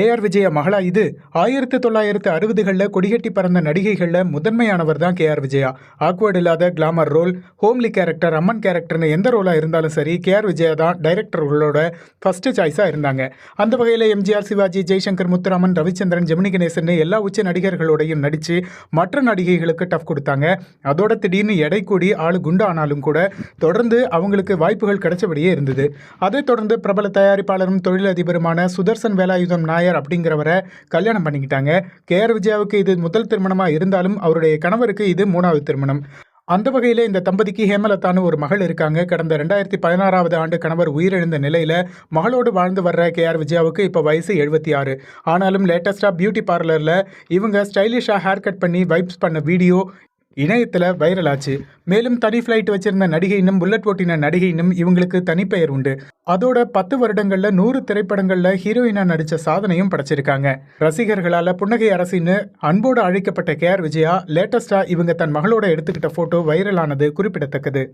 AR Vijaya மகளா இது. ஆயிரத்தி தொள்ளாயிரத்து அறுபதுகளில் கொடிகட்டி பறந்த நடிகைகளில் முதன்மையானவர் தான் கேஆர் விஜயா. ஆக்வர்டு இல்லாத கிளாமர் ரோல் ஹோம்லி கேரக்டர் அம்மன் கேரக்டர்னு எந்த ரோலாக இருந்தாலும் சரி கேஆர் விஜயா தான் டைரக்டர்களோட ஃபர்ஸ்ட் சாய்ஸாக இருந்தாங்க. அந்த வகையில் எம்ஜிஆர் சிவாஜி ஜெய்சங்கர் முத்துராமன் ரவிச்சந்திரன் ஜெமினி கணேசன் எல்லா உச்ச நடிகர்களோடையும் நடித்து மற்ற நடிகைகளுக்கு டஃப் கொடுத்தாங்க. அதோட திடீர்னு எடை கூடி ஆள் குண்டு ஆனாலும் கூட தொடர்ந்து அவங்களுக்கு வாய்ப்புகள் கிடைச்சபடியே இருந்தது. அதைத் தொடர்ந்து பிரபல தயாரிப்பாளரும் தொழிலதிபருமான சுதர்சன் வேலாயுதம் நாய் நாயர் அப்படிங்கிறவரை கல்யாணம் பண்ணிக்கிட்டாங்க. கே. ஆர். விஜயாவுக்கு இது முதல் திருமணமாக இருந்தாலும் அவருடைய கணவருக்கு இது மூணாவது திருமணம். அந்த வகையில் இந்த தம்பதிக்கு ஹேமலதான்னு ஒரு மகள் இருக்காங்க. கடந்த ரெண்டாயிரத்தி பதினாறாவது ஆண்டு கணவர் உயிரிழந்த நிலையில் மகளோடு வாழ்ந்து வர்ற கேஆர் விஜயாவுக்கு இப்போ வயசு எழுபத்தி ஆறு. ஆனாலும் லேட்டஸ்ட்டாக பியூட்டி பார்லரில் இவங்க ஸ்டைலிஷாக ஹேர் கட் பண்ணி வைப்ஸ் பண்ண வீடியோ இணையத்தில் வைரல் ஆச்சு. மேலும் தனி ஃப்ளைட் வச்சிருந்த நடிகையினும் புல்லட் ஓட்டின நடிகையினும் இவங்களுக்கு தனிப்பெயர் உண்டு. அதோட பத்து வருடங்களில் நூறு திரைப்படங்களில் ஹீரோயினா நடித்த சாதனையும் படைச்சிருக்காங்க. ரசிகர்களால் புன்னகை அரசின்னு அன்போடு அழைக்கப்பட்ட கே ஆர் விஜயா லேட்டஸ்டாக இவங்க தன் மகளோட எடுத்துக்கிட்ட ஃபோட்டோ வைரலானது குறிப்பிடத்தக்கது.